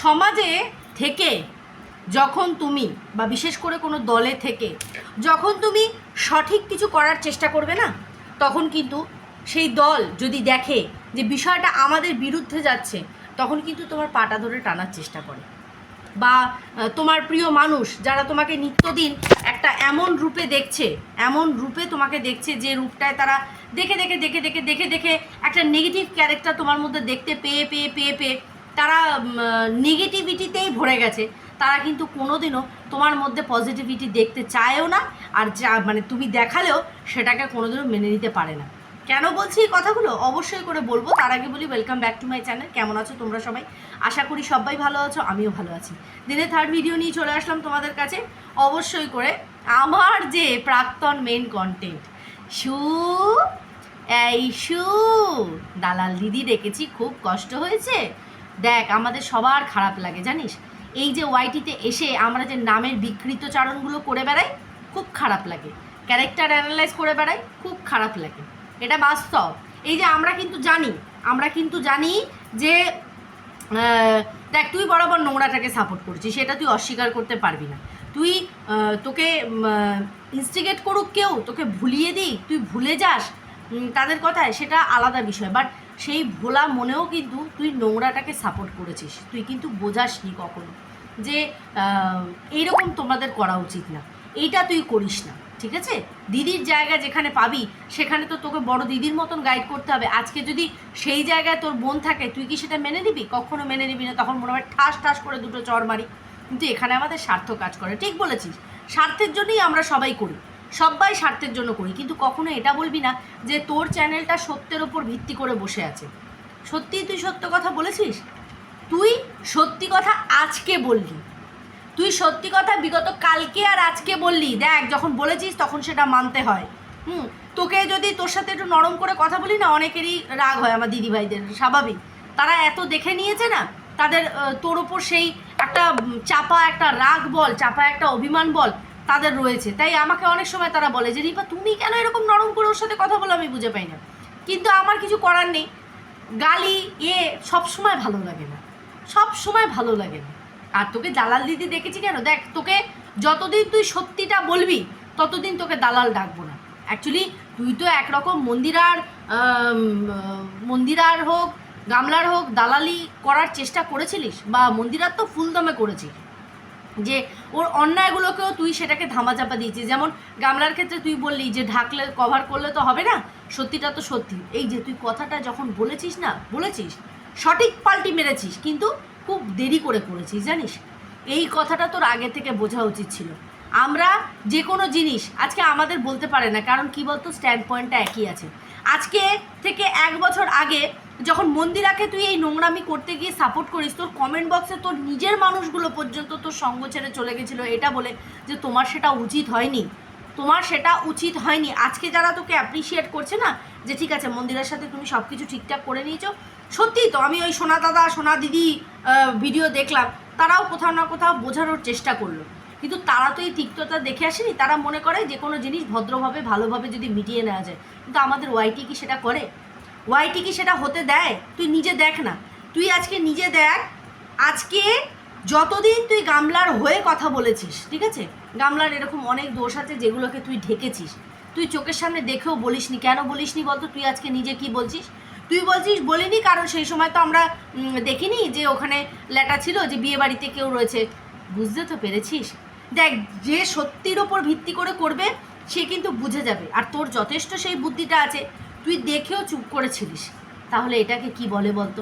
সমাজে থেকে যখন তুমি, বা বিশেষ করে কোনো দলে থেকে, যখন তুমি সঠিক কিছু করার চেষ্টা করবে না, তখন কিন্তু সেই দল যদি দেখে যে বিষয়টা আমাদের বিরুদ্ধে যাচ্ছে, তখন কিন্তু তোমার পাটা ধরে টানার চেষ্টা করে। বা তোমার প্রিয় মানুষ যারা তোমাকে নিত্যদিন একটা এমন রূপে দেখছে, এমন রূপে তোমাকে দেখছে যে রূপটায় তারা দেখে দেখে দেখে দেখে দেখে দেখে একটা নেগেটিভ ক্যারেক্টার তোমার মধ্যে দেখতে পেয়ে পেয়ে পেয়ে পেয়ে তারা নেগেটিভিটিতেই ভরে গেছে। তারা কিন্তু কোনোদিনও তোমার মধ্যে পজিটিভিটি দেখতে চায়ও না, আর যা মানে তুমি দেখালেও সেটাকে কোনোদিনও মেনে নিতে পারে না। কেন বলছি এই কথাগুলো? অবশ্যই করে বলব। তার আগে বলি welcome back to my channel কেমন আছো তোমরা সবাই? আশা করি সবাই ভালো আছো, আমিও ভালো আছি। দিনে থার্ড ভিডিও নিয়ে চলে আসলাম তোমাদের কাছে। অবশ্যই করে আমার যে প্রাক্তন মেন কন্টেন্ট শু এই শু দালাল দিদি রেখেছি খুব কষ্ট হয়েছে। দেখ, আমাদের সবার খারাপ লাগে, জানিস? এই যে ওয়াইটিতে এসে আমরা যে নামের বিকৃত চারণগুলো করে বেড়াই, খুব খারাপ লাগে। ক্যারেক্টার অ্যানালাইজ করে বেড়াই, খুব খারাপ লাগে। এটা বাস্তব। এই যে আমরা কিন্তু জানি, আমরা কিন্তু জানি যে দেখ, তুই বরাবর নোংরাটাকে সাপোর্ট করছিস, সেটা তুই অস্বীকার করতে পারবি না। তুই তোকে ইনস্টিগেট করুক কেউ, তোকে ভুলিয়ে দিই তুই ভুলে যাস তাদের কথায় সেটা আলাদা বিষয়। বাট সেই ভোলা মনেও কিন্তু তুই নোংরাটাকে সাপোর্ট করেছিস। তুই কিন্তু বোঝাসনি কখনো যে এইরকম তোমাদের করা উচিত না। এইটা তুই করিস না, ঠিক আছে? দিদির জায়গা যেখানে পাবি, সেখানে তো তোকে বড় দিদির মতন গাইড করতে হবে। আজকে যদি সেই জায়গায় তোর বোন থাকে, তুই কি সেটা মেনে নিবি? কখনো মেনে নিবি না, তখন মনে হয় ঠাস ঠাস করে দুটো চর মারি। কিন্তু এখানে আমাদের স্বার্থ কাজ করে, ঠিক বলেছিস? স্বার্থের জন্যই আমরা সবাই করি। সবাই স্বার্থের জন্য করি। কিন্তু কখনো এটা বলবি না যে তোর চ্যানেলটা সত্যের ওপর ভিত্তি করে বসে আছে। সত্যিই তুই সত্য কথা বলেছিস? তুই সত্যি কথা আজকে বললি। তুই সত্যি কথা বিগত কালকে আর আজকে বললি। দেখ, যখন বলেছিস তখন সেটা মানতে হয়। হুম, তোকে যদি তোর সাথে একটু নরম করে কথা বলি না, অনেকেরই রাগ হয় আমার দিদিভাইদের, স্বাভাবিক। তারা এত দেখে নিয়েছে না, তাদের তোর ওপর সেই একটা চাপা একটা রাগ বল, চাপা একটা অভিমান বল তাদের রয়েছে। তাই আমাকে অনেক সময় তারা বলে যে, রিপা, তুমি কেন এরকম নরম করে ওর সাথে কথা বলো? আমি বুঝে পাই না। কিন্তু আমার কিছু করার নেই। গালি এ সব সময় ভালো লাগে না। সব সময় ভালো লাগে না। আর তোকে দালাল দিদি দেখেছি কেন? দেখ, তোকে যতদিন তুই সত্যিটা বলবি, ততদিন তোকে দালাল ডাকবো না। অ্যাকচুয়ালি তুই তো একরকম মন্দিরার মন্দিরার হোক, গামলার হোক, দালালি করার চেষ্টা করেছিলিস বা মন্দিরার তো ফুলদমে করেছিস। যে ওর অন্যায়গুলোকেও তুই সেটাকে ধামাচাপা দিয়েছিস। যেমন গামলার ক্ষেত্রে তুই বললি যে ঢাকলে কভার করলে তো হবে না, সত্যিটা তো সত্যি। এই যে তুই কথাটা যখন বলেছিস না, বলেছিস, সঠিক পাল্টি মেরেছিস, কিন্তু খুব দেরি করে করেছিস, জানিস? এই কথাটা তোর আগে থেকে বোঝা উচিত ছিল। আমরা যে কোনো জিনিস আজকে আমাদের বলতে পারে না, কারণ কি বলতো? স্ট্যান্ড পয়েন্টটা একই আছে। আজকে থেকে এক বছর আগে যখন মন্দিরাকে তুই এই নোংরামি করতে গিয়ে সাপোর্ট করিস, তোর কমেন্ট বক্সে তোর নিজের মানুষগুলো পর্যন্ত তোর সঙ্গ ছেড়ে চলে গেছিল, এটা বলে যে তোমার সেটা উচিত হয়নি। তোমার সেটা উচিত হয়নি। আজকে যারা তোকে অ্যাপ্রিসিয়েট করছে না, যে ঠিক আছে, মন্দিরের সাথে তুমি সব কিছু ঠিকঠাক করে নিয়েছো, সত্যি তো আমি ওই সোনা দাদা, সোনা দিদি ভিডিও দেখলাম, তারাও কোথাও না কোথাও বোঝানোর চেষ্টা করল। কিন্তু তারা তো এই তিক্ততা দেখে আসেনি, তারা মনে করে যে কোনো জিনিস ভদ্রভাবে, ভালোভাবে যদি মিটিয়ে নেওয়া যায়। কিন্তু আমাদের ওয়াইটি কি সেটা করে? ওয়াইটি কি সেটা হতে দেয়? তুই নিজে দেখ না। তুই আজকে নিজে দেখ, আজকে যতদিন তুই গামলার হয়ে কথা বলেছিস, ঠিক আছে? গামলার এরকম অনেক দোষ আছে যেগুলোকে তুই ঢেকেছিস। তুই চোখের সামনে দেখেও বলিসনি। কেন বলিসনি বলতো? তুই আজকে নিজে কি বলছিস? তুই বলছিস, বলিনি কারণ সেই সময় তো আমরা দেখিনি যে ওখানে লেটা ছিল যে বিয়ে বাড়িতে কেউ রয়েছে। বুঝতে তো পেরেছিস? দেখ, যে সত্যির ওপর ভিত্তি করে করবে, সে কিন্তু বুঝে যাবে। আর তোর যথেষ্ট সেই বুদ্ধিটা আছে। তুই দেখেও চুপ করেছিলিস। তাহলে এটাকে কি বলে বলতো?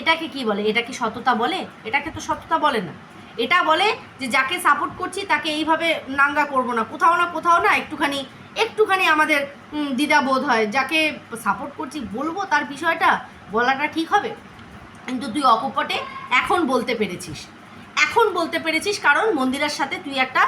এটাকে কি বলে? এটা কি সততা বলে? এটাকে তো সততা বলে না। এটা বলে যে যাকে সাপোর্ট করছি তাকে এইভাবে নাঙ্গা করব না। কোথাও না কোথাও না একটুখানি একটুখানি আমাদের দ্বিধা বোধ হয়। যাকে সাপোর্ট করছি বলব তার বিষয়টা বলাটা ঠিক হবে? কিন্তু তুই অকপটে এখন বলতে পেরেছিস। এখন বলতে পেরেছিস কারণ মন্দিরের সাথে তুই একটা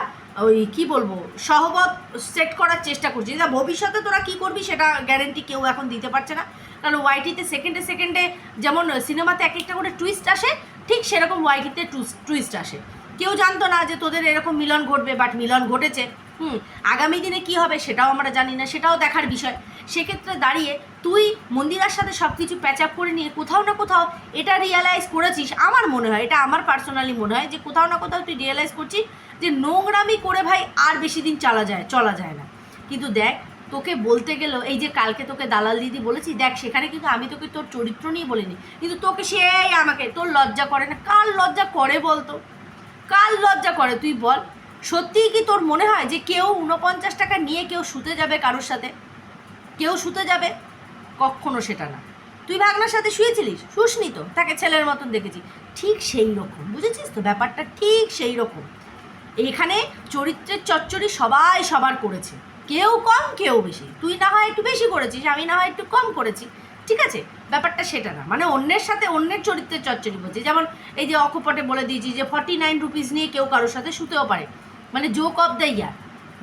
ওই কি বলব, সহবত সেট করার চেষ্টা করছিস যা ভবিষ্যতে তোরা কি করবি সেটা গ্যারেন্টি কেউ এখন দিতে পারছে না। কারণ ওয়াইটিতে সেকেন্ডে সেকেন্ডে যেমন সিনেমাতে এক একটা করে টুইস্ট আসে, ঠিক সেরকম ওয়াইটিতে টুইস্ট আসে। কেউ জানতো না যে তোদের এরকম মিলন ঘটবে বাট মিলন ঘটেছে। হুম, আগামী দিনে কি হবে সেটাও আমরা জানি না, সেটাও দেখার বিষয়। সেক্ষেত্রে দাঁড়িয়ে তুই মন্দিরার সাথে সব কিছু প্যাচ আপ করে নিয়ে কোথাও না কোথাও এটা রিয়েলাইজ করেছিস, আমার মনে হয়, এটা আমার পার্সোনালি মনে হয় যে কোথাও না কোথাও তুই রিয়েলাইজ করছিস যে নোংরামি করে ভাই আর বেশি দিন চলা যায় চলা যায় না। কিন্তু দেখ, তোকে বলতে গেলেও এই যে কালকে তোকে দালাল দিদি বলেছি, দেখ, সেখানে কিন্তু আমি তোকে তোর চরিত্র নিয়ে বলিনি। কিন্তু তোকে সেই আমাকে, তোর লজ্জা করে না। কার লজ্জা করে বলতো? কার লজ্জা করে? তুই বল। সত্যিই কি তোর মনে হয় যে কেউ উনপঞ্চাশ টাকা নিয়ে কেউ শুতে যাবে কারোর সাথে? কেউ শুতে যাবে? কখনো সেটা না। তুই ভাগনার সাথে শুয়েছিলিস? শুসনি তো? তাকে ছেলের মতন দেখেছি। ঠিক সেই রকম, বুঝেছিস তো? ব্যাপারটা ঠিক সেই রকম। এখানে চরিত্রের চচ্চড়ি সবাই সবার করেছে। কেউ কম, কেউ বেশি। তুই না হয় একটু বেশি করেছিস, আমি না হয় একটু কম করেছি। ঠিক আছে? ব্যাপারটা সেটা না। মানে অন্যের সাথে অন্যের চরিত্রের চচ্চড়ি বলছে। যেমন এই যে অকপটে বলে দিয়েছি যে ফর্টি নাইন রুপিস নিয়ে কেউ কারোর সাথে শুতেও পারে। মানে জোক অফ দ্য ইয়ার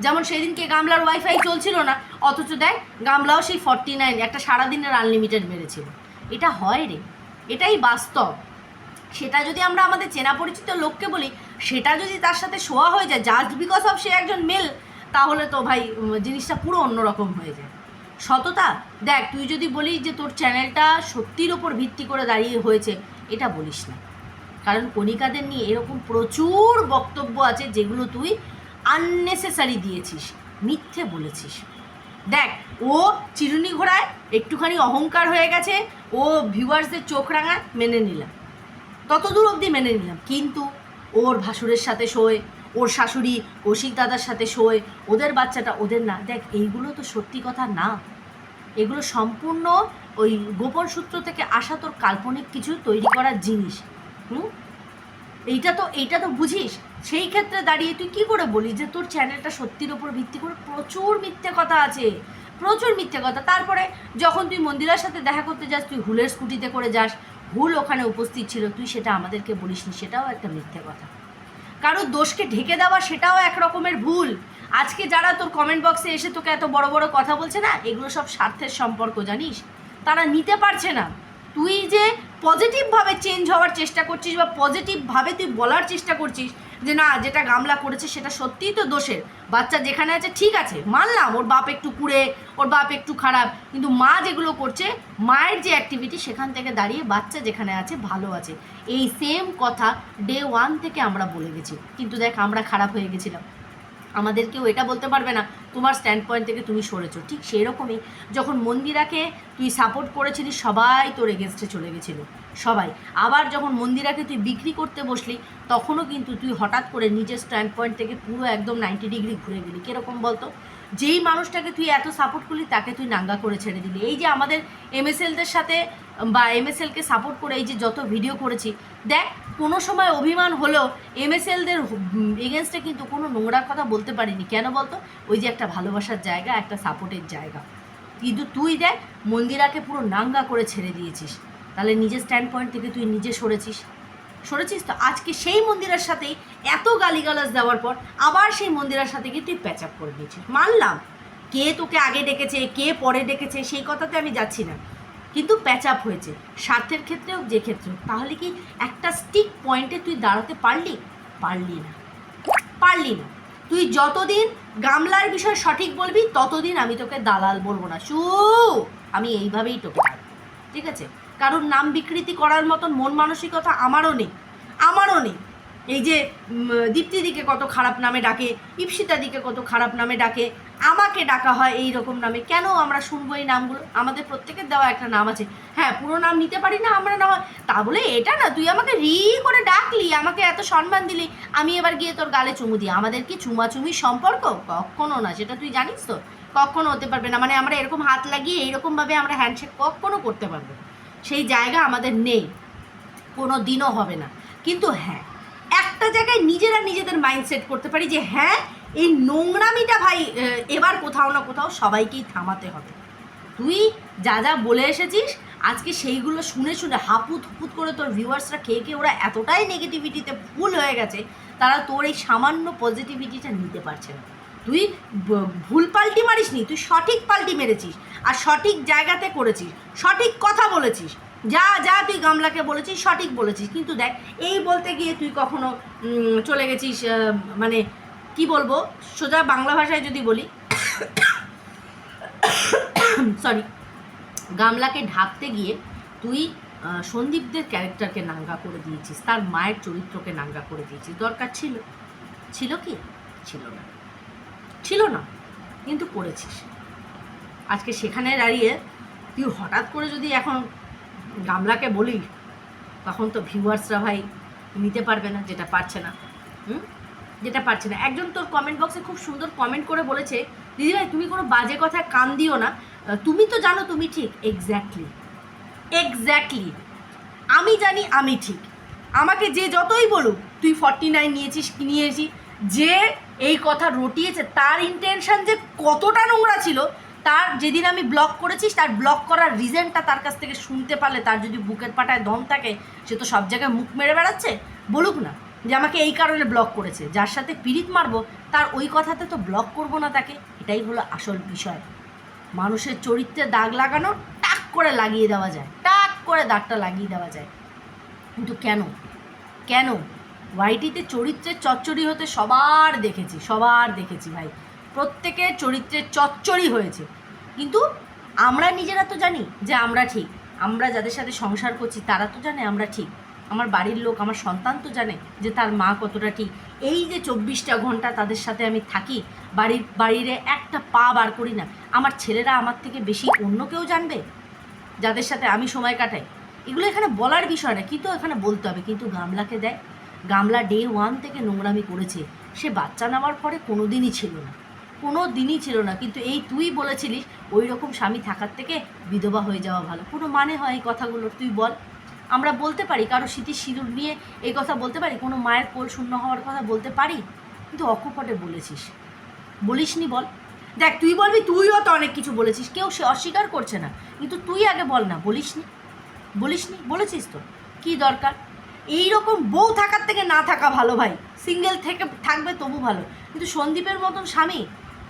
যেমন সেদিনকে গামলার ওয়াইফাই চলছিল না, অথচ দেখ, গামলাও সেই ফর্টি নাইন একটা সারাদিনের আনলিমিটেড মেরেছিল। এটা হয় রে। এটাই বাস্তব। সেটা যদি আমরা আমাদের চেনা পরিচিত লোককে বলি সেটা যদি তার সাথে শোয়া হয়ে যায় জাস্ট বিকজ অফ সে একজন মেল তাহলে তো ভাই জিনিসটা পুরো অন্যরকম হয়ে যায়। সততা? দেখ, তুই যদি বলিস যে তোর চ্যানেলটা সত্যির ওপর ভিত্তি করে দাঁড়িয়ে হয়েছে, এটা বলিস না। কারণ কণিকাদের নিয়ে এরকম প্রচুর বক্তব্য আছে যেগুলো তুই আননেসেসারি দিয়েছিস, মিথ্যে বলেছিস। দেখ, ও চিরুনি ঘোড়ায় একটুখানি অহংকার হয়ে গেছে, ও ভিউয়ার্সদের চোখ রাঙা মেনে নিলাম। তত দূর অবধি মেনে নিলাম। কিন্তু ওর ভাসুরের সাথে শোয়, ওর শাশুড়ি কৌশিক দাদার সাথে শোয়, ওদের বাচ্চাটা ওদের না। দেখ, এইগুলো তো সত্যি কথা না। এগুলো সম্পূর্ণ ওই গোপন সূত্র থেকে আসা তোর কাল্পনিক কিছু তৈরি করার জিনিস। হুম? এইটা তো এইটা তো বুঝিস? সেই ক্ষেত্রে দাঁড়িয়ে তুই কি করে বলিস যে তোর চ্যানেলটা সত্যির ওপর ভিত্তি করে প্রচুর মিথ্যে কথা আছে? প্রচুর মিথ্যে কথা। তারপরে যখন তুই মন্দিরের সাথে দেখা করতে যাস, তুই হুলের স্কুটিতে করে যাস হুল ওখানে উপস্থিত ছিল, তুই সেটা আমাদেরকে বলিসনি, সেটাও একটা মিথ্যে কথা। কারও দোষকে ঢেকে দেওয়া সেটাও এক রকমের ভুল। আজকে যারা তোর কমেন্ট বক্সে এসে তোকে এত বড় বড় কথা বলছে না, এগুলো সব স্বার্থের সম্পর্ক, জানিস? তারা নিতে পারছে না। তুই যে পজিটিভভাবে চেঞ্জ হওয়ার চেষ্টা করছিস বা পজিটিভভাবে তুই বলার চেষ্টা করছিস যে না, যেটা গামলা করেছে সেটা সত্যিই তো দোষের। বাচ্চা যেখানে আছে ঠিক আছে, মানলাম, ওর বাপ একটু কুড়ে, ওর বাপ একটু খারাপ, কিন্তু মা যেগুলো করছে, মায়ের যে অ্যাক্টিভিটি সেখান থেকে দাঁড়িয়ে বাচ্চা যেখানে আছে, ভালো আছে। এই সেম কথা ডে ওয়ান থেকে আমরা বলে গেছি। কিন্তু দেখ, আমরা খারাপ হয়ে গেছিলাম। আমাদেরকেও এটা বলতে পারবে না, তোমার স্ট্যান্ড পয়েন্ট থেকে তুমি সরেছো। ঠিক সেই রকমই যখন মন্দিরাকে তুই সাপোর্ট করেছিলি, সবাই তোর এগেনস্টে চলে গেছিল। সবাই। আবার যখন মন্দিরাকে তুই বিক্রি করতে বসলি, তখনও কিন্তু তুই হঠাৎ করে নিজের স্ট্যান্ড পয়েন্ট থেকে পুরো একদম নাইনটি ডিগ্রি ঘুরে গেলি। কীরকম বলতো? যেই মানুষটাকে তুই এত সাপোর্ট করলি, তাকে তুই নাঙ্গা করে ছেড়ে দিলি। এই যে আমাদের এমএসএলদের সাথে বা এমএসএলকে সাপোর্ট করে এই যে যত ভিডিও করেছি, দেখ কোনো সময় অভিমান হলেও এমএসএলদের এগেনস্টে কিন্তু কোনো নোংরার কথা বলতে পারিনি। কেন বলতো? ওই যে একটা ভালোবাসার জায়গা, একটা সাপোর্টের জায়গা। কিন্তু তুই দেখ, মন্দিরাকে পুরো নাঙ্গা করে ছেড়ে দিয়েছিস। তাহলে নিজের স্ট্যান্ড পয়েন্ট থেকে তুই নিজে সরেছিস। সরেছিস তো? আজকে সেই মন্দিরের সাথেই এত গালিগালাজ দেওয়ার পর আবার সেই মন্দিরের সাথে গিয়ে তুই প্যাচ আপ করে দিয়েছিস। মানলাম। কে তোকে আগে ডেকেছে, কে পরে ডেকেছে, সেই কথাতে আমি যাচ্ছি না। কিন্তু প্যাচ আপ হয়েছে। স্বার্থের ক্ষেত্রে হোক যে ক্ষেত্রে হোক তাহলে কি একটা স্টিক পয়েন্টে তুই দাঁড়াতে পারলি? পারলি না। পারলি না। তুই যতদিন গামলার বিষয় সঠিক বলবি, ততদিন আমি তোকে দালাল বলব না। শু, আমি এইভাবেই তোকে ঠিক আছে? কারোর নাম বিকৃতি করার মতন মন মানসিকতা আমারও নেই। আমারও নেই। এই যে দীপ্তিদিকে কত খারাপ নামে ডাকে, ইপসিতাদিকে কত খারাপ নামে ডাকে আমাকে ডাকা হয় এই রকম নামে। কেন আমরা শুনব এই নামগুলো? আমাদের প্রত্যেকের দেওয়া একটা নাম আছে। হ্যাঁ পুরো নাম নিতে পারি না আমরা না হয়? তা বলে এটা না, তুই আমাকে রি করে ডাকলি, আমাকে এত সম্মান দিলি। আমি এবার গিয়ে তোর গালে চুমু দিই। আমাদের কি চুমাচুমির সম্পর্ক? কখনো না, সেটা তুই জানিস তো? কখনো হতে পারবে না। মানে আমরা এরকম হাত লাগিয়ে এইরকমভাবে আমরা হ্যান্ডশেক কখনো করতে পারব সেই জায়গা আমাদের নেই। কোনো দিনও হবে না। কিন্তু হ্যাঁ একটা জায়গায় নিজেরা নিজেদের মাইন্ডসেট করতে পারি যে হ্যাঁ এই নোংরামিটা ভাই এবার কোথাও না কোথাও সবাইকেই থামাতে হবে। তুই যা যা বলে এসেছিস, আজকে সেইগুলো শুনে শুনে হাপুত হুপুত করে তোর ভিউয়ার্সরা খেয়ে খেয়ে ওরা এতটাই নেগেটিভিটিতে ফুল হয়ে গেছে, তারা তোর এই সামান্য পজিটিভিটিটা নিতে পারছে না। তুই ভুল পাল্টি মারিসনি, তুই সঠিক পাল্টি মেরেছিস আর সঠিক জায়গাতে করেছিস, সঠিক কথা বলেছিস। যা যা তুই গামলাকে বলেছিস, সঠিক বলেছিস। কিন্তু দেখ, এই বলতে গিয়ে তুই কখনো চলে গেছিস মানে কি বলব? সোজা বাংলা ভাষায় যদি বলি সরি গামলাকে ঢাকতে গিয়ে তুই সন্দীপদের ক্যারেক্টারকে নাঙ্গা করে দিয়েছিস, তার মায়ের চরিত্রকে নাঙ্গা করে দিয়েছিস। দরকার ছিল। ছিল কি? ছিল না। ছিল না, কিন্তু করেছিস। আজকে সেখানে দাঁড়িয়ে তুই হঠাৎ করে যদি এখন গামলাকে বলিস, তখন তো ভিউয়ার্সরা ভাই নিতে পারবে না, যেটা পারছে না। হুম? যেটা পারছে না। একজন তোর কমেন্ট বক্সে খুব সুন্দর কমেন্ট করে বলেছে দিদিভাই তুমি কোনো বাজে কথায় কান দিও না। তুমি তো জানো তুমি ঠিক। এক্স্যাক্টলি এক্স্যাক্টলি আমি জানি আমি ঠিক। আমাকে যে যতই বলুক, তুই ফর্টি নাইন নিয়েছিস, কি নিয়েছিস, যে এই কথা রটিয়েছে, তার ইন্টেনশন যে কতটা নোংরা ছিল, তার যেদিন আমি ব্লক করেছিস, তার ব্লক করার রিজনটা তার কাছ থেকে শুনতে পারলে, তার যদি বুকের পাটায় দম থাকে, সে তো সব জায়গায় মুখ মেরে বেড়াচ্ছে। বলুক না। যে আমাকে এই কারণে ব্লক করেছে। যার সাথে পিরিত মারবো, তার ওই কথাতে তো ব্লক করব না তাকে। এটাই হলো আসল বিষয়। মানুষের চরিত্রে দাগ লাগানো, টাক করে লাগিয়ে দেওয়া যায়। টাক করে দাগটা লাগিয়ে দেওয়া যায়। কিন্তু কেন? কেন? ওয়াইটিতে চরিত্রের চচ্চড়ি হতে সবার দেখেছি সবার দেখেছি ভাই। প্রত্যেকের চরিত্রের চচ্চড়ি হয়েছে। কিন্তু আমরা নিজেরা তো জানি যে আমরা ঠিক। আমরা যাদের সাথে সংসার করছি, তারা তো জানে আমরা ঠিক। আমার বাড়ির লোক, আমার সন্তান তো জানে যে তার মা কতটা ঠিক। এই যে চব্বিশটা ঘণ্টা তাদের সাথে আমি থাকি, বাড়ির, বাড়িরে একটা পা বার করি না। আমার ছেলেরা আমার থেকে বেশি অন্য কেউ জানবে? যাদের সাথে আমি সময় কাটাই। এগুলো এখানে বলার বিষয় না, কিন্তু এখানে বলতে হবে। কিন্তু গামলাকে দেয় গামলা ডে ওয়ান থেকে নোংরামি করেছে। সে বাচ্চা নেওয়ার পরে কোনো দিনই ছিল না। কোনো দিনই ছিল না। কিন্তু এই তুই বলেছিলিস ওই রকম স্বামী থাকার থেকে বিধবা হয়ে যাওয়া ভালো। কোনো মানে হয় এই কথাগুলোর তুই বল। আমরা বলতে পারি, কারও স্মৃতির সিঁদুর নিয়ে এই কথা বলতে পারি, কোনো মায়ের কোল শূন্য হওয়ার কথা বলতে পারি, কিন্তু অকপটে বলেছিস। বলিসনি বল। দেখ, তুই বলবি, তুইও তো অনেক কিছু বলেছিস, কেউ সে অস্বীকার করছে না, কিন্তু তুই আগে বল না, বলিসনি? বলিসনি? বলেছিস তো। কি দরকার? এই রকম বউ থাকার থেকে না থাকা ভালো ভাই সিঙ্গেল থেকে থাকবে তবু ভালো, কিন্তু সন্দীপের মতন স্বামী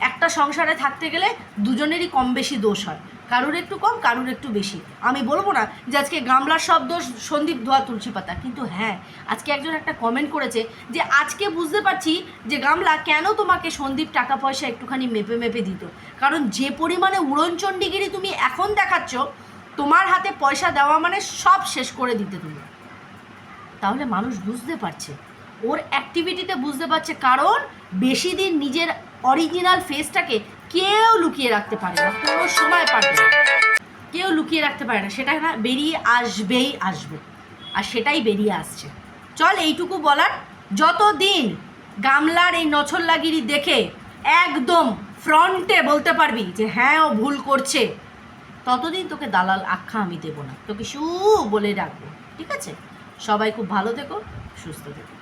একটা সংসারে থাকতে গেলে দুজনেরই কম বেশি দোষ হয়। কারুর একটু কম, কারুর একটু বেশি। আমি বলব না যে আজকে গামলার শব্দ সন্দীপ ধোয়া তুলসী পাতা, কিন্তু হ্যাঁ আজকে একজন একটা কমেন্ট করেছে যে আজকে বুঝতে পারছি যে গামলা কেন তোমাকে সন্দীপ টাকা পয়সা একটুখানি মেপে মেপে দিত। কারণ যে পরিমাণে উড়নচণ্ডীগিরি তুমি এখন দেখাচ্ছ, তোমার হাতে পয়সা দেওয়া মানে সব শেষ করে দিতে তুমি। তাহলে মানুষ বুঝতে পারছে। ওর অ্যাক্টিভিটিতে বুঝতে পারছে, কারণ বেশি দিন নিজের অরিজিনাল ফেসটাকে কেউ লুকিয়ে রাখতে পারে না, কোনো সময় পারবে না। কেউ লুকিয়ে রাখতে পারে না, সেটা না বেরিয়ে আসবেই আসবে, আর সেটাই বেরিয়ে আসছে। চল এইটুকু বলার, যতদিন গামলার এই নছল্লাগিরি দেখে একদম ফ্রন্টে বলতে পারবি যে হ্যাঁ ও ভুল করছে, ততদিন তোকে দালাল আখ্যা আমি দেবো না। তোকে শু বলে রাখব, ঠিক আছে? সবাই খুব ভালো থেকো, সুস্থ থেকো।